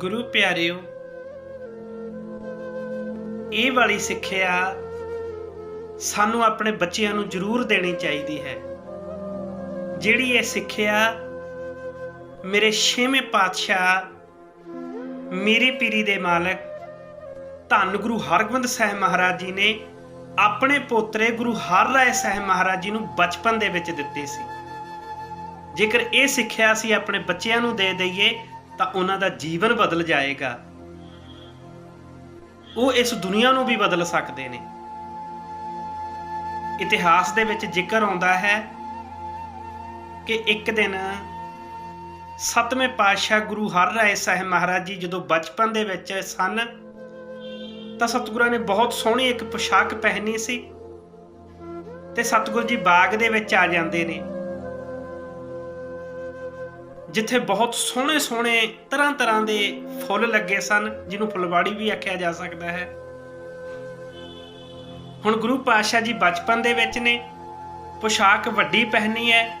ਗੁਰੂ ਪਿਆਰਿਓ, ਇਹ ਵਾਲੀ ਸਿੱਖਿਆ ਸਾਨੂੰ ਆਪਣੇ ਬੱਚਿਆਂ ਨੂੰ ਜ਼ਰੂਰ ਦੇਣੀ ਚਾਹੀਦੀ ਹੈ। ਜਿਹੜੀ ਇਹ ਸਿੱਖਿਆ ਮੇਰੇ ਛੇਵੇਂ ਪਾਤਸ਼ਾਹ ਮੇਰੀ ਪੀਰੀ ਦੇ ਮਾਲਕ ਧੰਨ ਗੁਰੂ ਹਰਗੋਬਿੰਦ ਸਾਹਿਬ ਮਹਾਰਾਜ ਜੀ ਨੇ ਆਪਣੇ ਪੋਤਰੇ ਗੁਰੂ ਹਰ ਰਾਏ ਸਾਹਿਬ ਮਹਾਰਾਜ ਜੀ ਨੂੰ ਬਚਪਨ ਦੇ ਵਿੱਚ ਦਿੱਤੀ ਸੀ। ਜੇਕਰ ਇਹ ਸਿੱਖਿਆ ਅਸੀਂ ਆਪਣੇ ਬੱਚਿਆਂ ਨੂੰ ਦੇ ਦਈਏ ਤਾਂ ਉਹਨਾਂ ਦਾ ਜੀਵਨ ਬਦਲ ਜਾਏਗਾ। ਉਹ ਇਸ ਦੁਨੀਆ ਨੂੰ ਵੀ ਬਦਲ ਸਕਦੇ ਨੇ। ਇਤਿਹਾਸ ਦੇ ਵਿੱਚ ਜ਼ਿਕਰ ਆਉਂਦਾ ਹੈ ਕਿ ਇੱਕ ਦਿਨ ਸਤਵੇਂ ਪਾਤਸ਼ਾਹ ਗੁਰੂ ਹਰ ਰਾਏ ਸਾਹਿਬ ਮਹਾਰਾਜ ਜੀ ਜਦੋਂ ਬਚਪਨ ਦੇ ਵਿੱਚ ਸਨ, ਤਾਂ ਸਤਿਗੁਰਾਂ ਨੇ ਬਹੁਤ ਸੋਹਣੀ ਇੱਕ ਪੋਸ਼ਾਕ ਪਹਿਨੀ ਸੀ ਤੇ ਸਤਿਗੁਰ ਜੀ ਬਾਗ ਦੇ ਵਿੱਚ ਆ ਜਾਂਦੇ ਨੇ। ਜਿੱਥੇ ਬਹੁਤ ਸੋਹਣੇ ਸੋਹਣੇ ਤਰ੍ਹਾਂ ਤਰ੍ਹਾਂ ਦੇ ਫੁੱਲ ਲੱਗੇ ਸਨ, ਜਿਹਨੂੰ ਫੁਲਵਾੜੀ ਵੀ ਆਖਿਆ ਜਾ ਸਕਦਾ ਹੈ। ਹੁਣ ਗੁਰੂ ਪਾਤਸ਼ਾਹ ਜੀ ਬਚਪਨ ਦੇ ਵਿੱਚ ਨੇ, ਪੋਸ਼ਾਕ ਵੱਡੀ ਪਹਿਨੀ ਹੈ।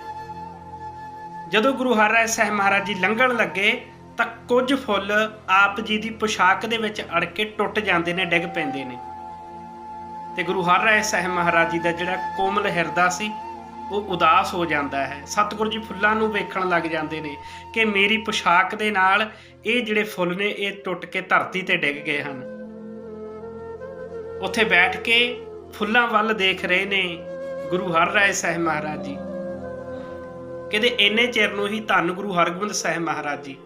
ਜਦੋਂ ਗੁਰੂ ਹਰਿਰਾਏ ਸਾਹਿਬ ਮਹਾਰਾਜ ਜੀ ਲੰਘਣ ਲੱਗੇ, ਤਾਂ ਕੁਝ ਫੁੱਲ ਆਪ ਜੀ ਦੀ ਪੋਸ਼ਾਕ ਦੇ ਵਿੱਚ ਅੜ ਕੇ ਟੁੱਟ ਜਾਂਦੇ ਨੇ, ਡਿੱਗ ਪੈਂਦੇ ਨੇ। ਤੇ ਗੁਰੂ ਹਰਿਰਾਏ ਸਾਹਿਬ ਮਹਾਰਾਜ ਜੀ ਦਾ ਜਿਹੜਾ ਕੋਮਲ ਹਿਰਦਾ ਸੀ ਉਹ ਉਦਾਸ ਹੋ ਜਾਂਦਾ ਹੈ। ਸਤਿਗੁਰੂ ਜੀ ਫੁੱਲਾਂ ਨੂੰ ਵੇਖਣ ਲੱਗ ਜਾਂਦੇ ਨੇ ਕਿ ਮੇਰੀ ਪੋਸ਼ਾਕ ਦੇ ਨਾਲ ਇਹ ਜਿਹੜੇ ਫੁੱਲ ਨੇ, ਇਹ ਟੁੱਟ ਕੇ ਧਰਤੀ ਤੇ ਡਿੱਗ ਗਏ ਹਨ। ਉੱਥੇ ਬੈਠ ਕੇ ਫੁੱਲਾਂ ਵੱਲ ਦੇਖ ਰਹੇ ਨੇ ਗੁਰੂ ਹਰ ਰਾਏ ਸਾਹਿਬ ਮਹਾਰਾਜ ਜੀ। ਕਹਿੰਦੇ ਇੰਨੇ ਚਿਰ ਨੂੰ ਹੀ ਧੰਨ ਗੁਰੂ ਹਰਗੋਬਿੰਦ ਸਾਹਿਬ ਮਹਾਰਾਜ ਜੀ।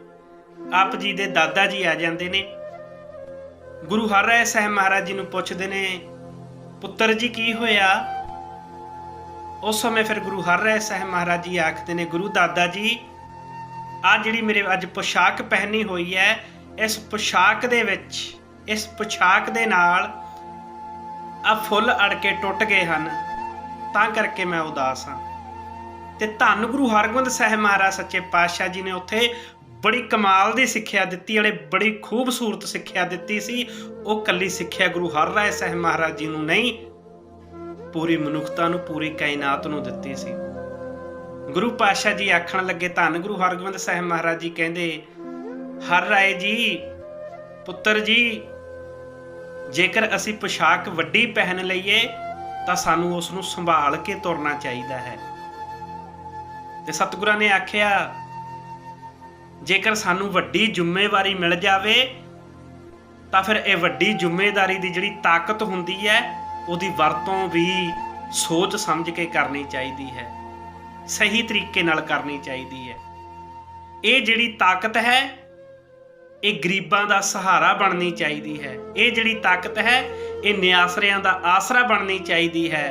ਆਪ ਜੀ ਦੇ ਦਾਦਾ ਜੀ ਆ ਜਾਂਦੇ ਨੇ। ਗੁਰੂ ਹਰ ਰਾਏ ਸਾਹਿਬ ਮਹਾਰਾਜ ਜੀ ਨੂੰ ਪੁੱਛਦੇ ਨੇ, ਪੁੱਤਰ ਜੀ, ਕੀ ਹੋਇਆ? ਉਸ ਸਮੇਂ ਫਿਰ ਗੁਰੂ ਹਰ ਰਾਏ ਸਾਹਿਬ ਮਹਾਰਾਜ ਜੀ ਆਖਦੇ ਨੇ, ਗੁਰੂ ਦਾਦਾ ਜੀ, ਆ ਜਿਹੜੀ ਮੇਰੇ ਅੱਜ ਪੋਸ਼ਾਕ ਪਹਿਨੀ ਹੋਈ ਹੈ, ਇਸ ਪੋਸ਼ਾਕ ਦੇ ਵਿੱਚ, ਇਸ ਪੋਸ਼ਾਕ ਦੇ ਨਾਲ ਆ ਫੁੱਲ ਅੜ ਕੇ ਟੁੱਟ ਗਏ ਹਨ, ਤਾਂ ਕਰਕੇ ਮੈਂ ਉਦਾਸ ਹਾਂ। ਤੇ ਧੰਨ ਗੁਰੂ ਹਰਗੋਬਿੰਦ ਸਾਹਿਬ ਮਹਾਰਾਜ ਸੱਚੇ ਪਾਤਸ਼ਾਹ ਜੀ ਨੇ ਉੱਥੇ ਬੜੀ ਕਮਾਲ ਦੀ ਸਿੱਖਿਆ ਦਿੱਤੀ, ਵਾਲੇ ਬੜੀ ਖੂਬਸੂਰਤ ਸਿੱਖਿਆ ਦਿੱਤੀ ਸੀ। ਉਹ ਕੱਲੀ ਸਿੱਖਿਆ ਗੁਰੂ ਹਰ ਰਾਏ ਸਾਹਿਬ ਮਹਾਰਾਜ ਜੀ ਨੂੰ ਨਹੀਂ ਪੂਰੀ ਮਨੁੱਖਤਾ ਨੂੰ ਪੂਰੀ ਕਾਇਨਾਤ ਨੂੰ ਦਿੱਤੀ ਸੀ। ਗੁਰੂ ਪਾਤਸ਼ਾਹ ਜੀ ਆਖਣ ਲੱਗੇ, ਧੰਨ ਗੁਰੂ ਹਰਗੋਬਿੰਦ ਸਾਹਿਬ ਮਹਾਰਾਜ ਜੀ, ਕਹਿੰਦੇ, ਹਰ ਰਾਏ ਜੀ, ਪੁੱਤਰ ਜੀ, ਜੇਕਰ ਅਸੀਂ ਪੋਸ਼ਾਕ ਵੱਡੀ ਪਹਿਨ ਲਈਏ, ਤਾਂ ਸਾਨੂੰ ਉਸ ਨੂੰ ਸੰਭਾਲ ਕੇ ਤੁਰਨਾ ਚਾਹੀਦਾ ਹੈ। ਤੇ ਸਤਿਗੁਰਾਂ ਨੇ ਆਖਿਆ, ਜੇਕਰ ਸਾਨੂੰ ਵੱਡੀ ਜ਼ਿੰਮੇਵਾਰੀ ਮਿਲ ਜਾਵੇ, ਤਾਂ ਫਿਰ ਇਹ ਵੱਡੀ ਜ਼ਿੰਮੇਵਾਰੀ ਦੀ ਜਿਹੜੀ ਤਾਕਤ ਹੁੰਦੀ ਹੈ ਉਹਦੀ ਵਰਤੋਂ ਵੀ ਸੋਚ ਸਮਝ ਕੇ ਕਰਨੀ ਚਾਹੀਦੀ ਹੈ, ਸਹੀ ਤਰੀਕੇ ਨਾਲ ਕਰਨੀ ਚਾਹੀਦੀ ਹੈ। ਇਹ ਜਿਹੜੀ ਤਾਕਤ ਹੈ, ਇਹ ਗਰੀਬਾਂ ਦਾ ਸਹਾਰਾ ਬਣਨੀ ਚਾਹੀਦੀ ਹੈ। ਇਹ ਜਿਹੜੀ ਤਾਕਤ ਹੈ, ਇਹ ਨਿਆਸਰਿਆਂ ਦਾ ਆਸਰਾ ਬਣਨੀ ਚਾਹੀਦੀ ਹੈ।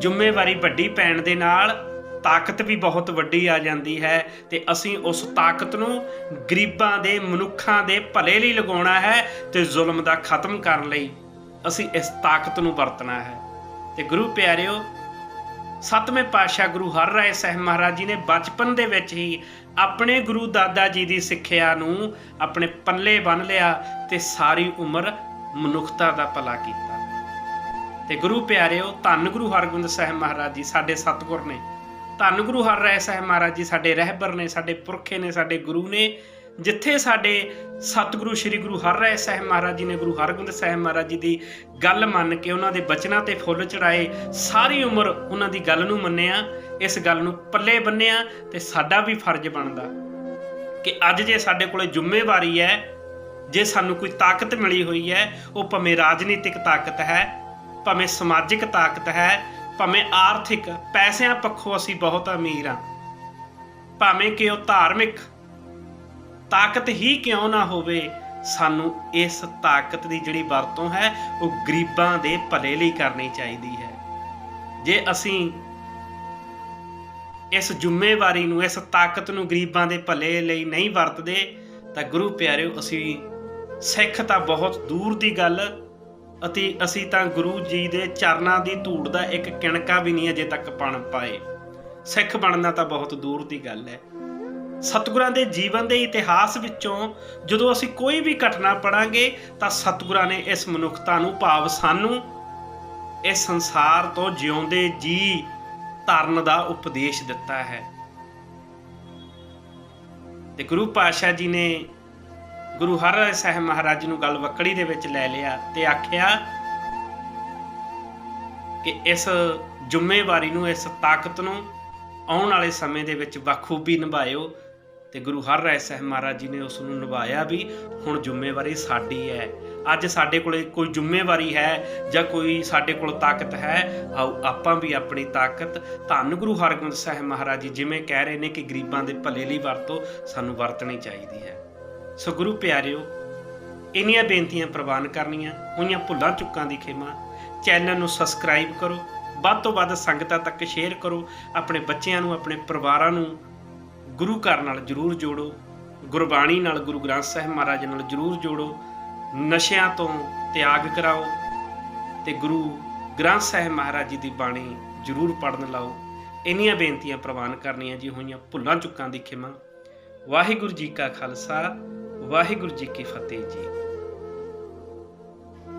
ਜ਼ਿੰਮੇਵਾਰੀ ਵੱਡੀ ਪੈਣ ਦੇ ਨਾਲ ਤਾਕਤ ਵੀ ਬਹੁਤ ਵੱਡੀ ਆ ਜਾਂਦੀ ਹੈ ਤੇ ਅਸੀਂ ਉਸ ਤਾਕਤ ਨੂੰ ਗਰੀਬਾਂ ਦੇ ਮਨੁੱਖਾਂ ਦੇ ਭਲੇ ਲਈ ਲਗਾਉਣਾ ਹੈ ਤੇ ਜ਼ੁਲਮ ਦਾ ਖਤਮ ਕਰਨ ਲਈ। ਅਸੀਂ ਇਸ ਤਾਕਤ ਨੂੰ ਵਰਤਣਾ ਹੈ। ਤੇ ਗੁਰੂ ਪਿਆਰਿਓ, ਸਤਵੇਂ ਪਾਤਸ਼ਾਹ ਗੁਰੂ ਹਰ ਰਾਏ ਸਾਹਿਬ ਮਹਾਰਾਜ ਜੀ ਨੇ ਬਚਪਨ ਦੇ ਵਿੱਚ ਹੀ ਆਪਣੇ ਗੁਰੂ ਦਾਦਾ ਜੀ ਦੀ ਸਿੱਖਿਆ ਨੂੰ ਆਪਣੇ ਪੱਲੇ ਬੰਨ ਲਿਆ ਤੇ ਸਾਰੀ ਉਮਰ ਮਨੁੱਖਤਾ ਦਾ ਭਲਾ ਕੀਤਾ। ਤੇ ਗੁਰੂ ਪਿਆਰਿਓ, ਧੰਨ ਗੁਰੂ ਹਰਗੋਬਿੰਦ ਸਾਹਿਬ ਮਹਾਰਾਜ ਜੀ ਸਾਡੇ ਸਤਿਗੁਰ ਨੇ। ਧੰਨ ਗੁਰੂ ਹਰ ਰਾਏ ਸਾਹਿਬ ਮਹਾਰਾਜ ਜੀ ਸਾਡੇ ਰਹਿਬਰ ਨੇ, ਸਾਡੇ ਪੁਰਖੇ ਨੇ, ਸਾਡੇ ਗੁਰੂ ਨੇ ਜਿੱਥੇ ਸਾਡੇ ਸਤਿਗੁਰੂ ਸ੍ਰੀ ਗੁਰੂ ਹਰਿਰਾਏ ਸਾਹਿਬ ਮਹਾਰਾਜ ਜੀ ਨੇ ਗੁਰੂ ਹਰਗੋਬਿੰਦ ਸਾਹਿਬ ਮਹਾਰਾਜ ਜੀ ਦੀ ਗੱਲ ਮੰਨ ਕੇ ਉਹਨਾਂ ਦੇ ਬਚਨਾਂ ਤੇ ਫੁੱਲ ਚੜਾਏ ਸਾਰੀ ਉਮਰ ਉਹਨਾਂ ਦੀ ਗੱਲ ਨੂੰ ਮੰਨਿਆ, ਇਸ ਗੱਲ ਨੂੰ ਪੱਲੇ ਬੰਨਿਆ ਤੇ ਸਾਡਾ ਵੀ ਫਰਜ਼ ਬਣਦਾ ਕਿ ਅੱਜ ਜੇ ਸਾਡੇ ਕੋਲੇ ਜ਼ਿੰਮੇਵਾਰੀ ਹੈ, ਜੇ ਸਾਨੂੰ ਕੋਈ ਤਾਕਤ ਮਿਲੀ ਹੋਈ ਹੈ, ਉਹ ਭਾਵੇਂ ਰਾਜਨੀਤਿਕ ਤਾਕਤ ਹੈ, ਭਾਵੇਂ ਸਮਾਜਿਕ ਤਾਕਤ ਹੈ, ਭਾਵੇਂ ਆਰਥਿਕ, ਪੈਸਿਆਂ ਪੱਖੋਂ ਅਸੀਂ ਬਹੁਤ ਅਮੀਰ ਹਾਂ, ਭਾਵੇਂ ਕਿ ਉਹ ਧਾਰਮਿਕ ਤਾਕਤ ਹੀ ਕਿਉਂ ਨਾ ਹੋਵੇ? ਸਾਨੂੰ ਇਸ ਤਾਕਤ ਦੀ ਜਿਹੜੀ ਵਰਤੋਂ ਹੈ, ਉਹ ਗਰੀਬਾਂ ਦੇ ਭਲੇ ਲਈ ਕਰਨੀ ਚਾਹੀਦੀ ਹੈ। ਜੇ ਅਸੀਂ ਇਸ ਜ਼ਿੰਮੇਵਾਰੀ ਨੂੰ, ਇਸ ਤਾਕਤ ਨੂੰ ਗਰੀਬਾਂ ਦੇ ਭਲੇ ਲਈ ਨਹੀਂ ਵਰਤਦੇ, ਤਾਂ ਗੁਰੂ ਪਿਆਰਿਓ, ਅਸੀਂ ਸਿੱਖ ਤਾਂ ਬਹੁਤ ਦੂਰ ਦੀ ਗੱਲ, ਅਤੇ ਅਸੀਂ ਤਾਂ ਗੁਰੂ ਜੀ ਦੇ ਚਰਨਾਂ ਦੀ ਧੂੜ ਦਾ ਇੱਕ ਕਿਣਕਾ ਵੀ ਨਹੀਂ ਅਜੇ ਤੱਕ ਪਣ ਪਾਏ। ਸਿੱਖ ਬਣਨਾ ਤਾਂ ਬਹੁਤ ਦੂਰ ਦੀ ਗੱਲ ਹੈ। ਸਤਿਗੁਰਾਂ ਦੇ ਜੀਵਨ ਦੇ ਇਤਿਹਾਸ ਵਿੱਚੋਂ ਜਦੋਂ ਅਸੀਂ ਕੋਈ ਵੀ ਘਟਨਾ ਪੜਾਂਗੇ ਤਾਂ ਸਤਿਗੁਰਾਂ ਨੇ ਇਸ ਮਨੁੱਖਤਾ ਨੂੰ ਭਾਵ ਸਾਨੂੰ ਇਸ ਸੰਸਾਰ ਤੋਂ ਜਿਉਂਦੇ ਜੀ ਧਰਨ ਦਾ ਉਪਦੇਸ਼ ਦਿੱਤਾ ਹੈ। ਤੇ ਗੁਰੂ ਪਾਤਸ਼ਾਹ ਜੀ ਨੇ ਗੁਰੂ ਹਰਿ ਸਾਹਿਬ ਮਹਾਰਾਜ ਨੂੰ ਗੱਲ ਵਕੜੀ ਦੇ ਵਿੱਚ ਲੈ ਲਿਆ ਤੇ ਆਖਿਆ ਕਿ ਇਸ ਜ਼ਿੰਮੇਵਾਰੀ ਨੂੰ, ਇਸ ਤਾਕਤ ਨੂੰ ਆਉਣ ਵਾਲੇ ਸਮੇਂ ਦੇ ਵਿੱਚ ਬਖੂਬੀ ਨਿਭਾਇਓ। ਤੇ ਗੁਰੂ ਹਰ ਰਾਏ ਸਾਹਿਬ ਮਹਾਰਾਜ ਜੀ ਨੇ ਉਸ ਨੂੰ ਨਿਭਾਇਆ ਵੀ ਹੁਣ ਜ਼ਿੰਮੇਵਾਰੀ ਸਾਡੀ ਹੈ। ਅੱਜ ਸਾਡੇ ਕੋਲੇ ਕੋਈ ਜ਼ਿੰਮੇਵਾਰੀ ਹੈ ਜਾਂ ਕੋਈ ਸਾਡੇ ਕੋਲ ਤਾਕਤ ਹੈ, ਆਓ ਆਪਾਂ ਵੀ ਆਪਣੀ ਤਾਕਤ ਧੰਨ ਗੁਰੂ ਹਰਗੋਬਿੰਦ ਸਾਹਿਬ ਮਹਾਰਾਜ ਜੀ ਜਿਵੇਂ ਕਹਿ ਰਹੇ ਨੇ ਕਿ ਗਰੀਬਾਂ ਦੇ ਭਲੇ ਲਈ ਵਰਤੋ, ਸਾਨੂੰ ਵਰਤਣੀ ਚਾਹੀਦੀ ਹੈ। ਸੋ ਗੁਰੂ ਪਿਆਰਿਓ, ਇੰਨੀਆਂ ਬੇਨਤੀਆਂ ਪ੍ਰਵਾਨ ਕਰਨੀਆਂ ਹੋਈਆਂ ਭੁੱਲਾਂ ਚੁੱਕਾਂ ਦੀ ਖੇਮਾ। ਚੈਨਲ ਨੂੰ ਸਬਸਕ੍ਰਾਈਬ ਕਰੋ, ਵੱਧ ਤੋਂ ਵੱਧ ਸੰਗਤਾਂ ਤੱਕ ਸ਼ੇਅਰ ਕਰੋ, ਆਪਣੇ ਬੱਚਿਆਂ ਨੂੰ, ਆਪਣੇ ਪਰਿਵਾਰਾਂ ਨੂੰ ਗੁਰੂ ਘਰ ਨਾਲ ਜਰੂਰ ਜੋੜੋ, ਗੁਰਬਾਣੀ ਨਾਲ ਗੁਰੂ ਗ੍ਰੰਥ ਸਾਹਿਬ ਮਹਾਰਾਜ ਨਾਲ ਜਰੂਰ ਜੋੜੋ, ਨਸ਼ਿਆਂ ਤੋਂ ਤਿਆਗ ਕਰਾਓ ਤੇ ਗੁਰੂ ਗ੍ਰੰਥ ਸਾਹਿਬ ਮਹਾਰਾਜ ਜੀ ਦੀ ਬਾਣੀ ਜਰੂਰ ਪੜਨ ਲਾਓ। ਇੰਨੀਆਂ ਬੇਨਤੀਆਂ ਪ੍ਰਵਾਨ ਕਰਨੀਆਂ ਜੀ ਹੋਈਆਂ ਭੁੱਲਾਂ ਚੁੱਕਾਂ ਦੀ ਖਿਮਾ। ਵਾਹਿਗੁਰੂ ਜੀ ਕਾ ਖਾਲਸਾ, ਵਾਹਿਗੁਰੂ ਜੀ ਕੀ ਫਤਿਹ ਜੀ।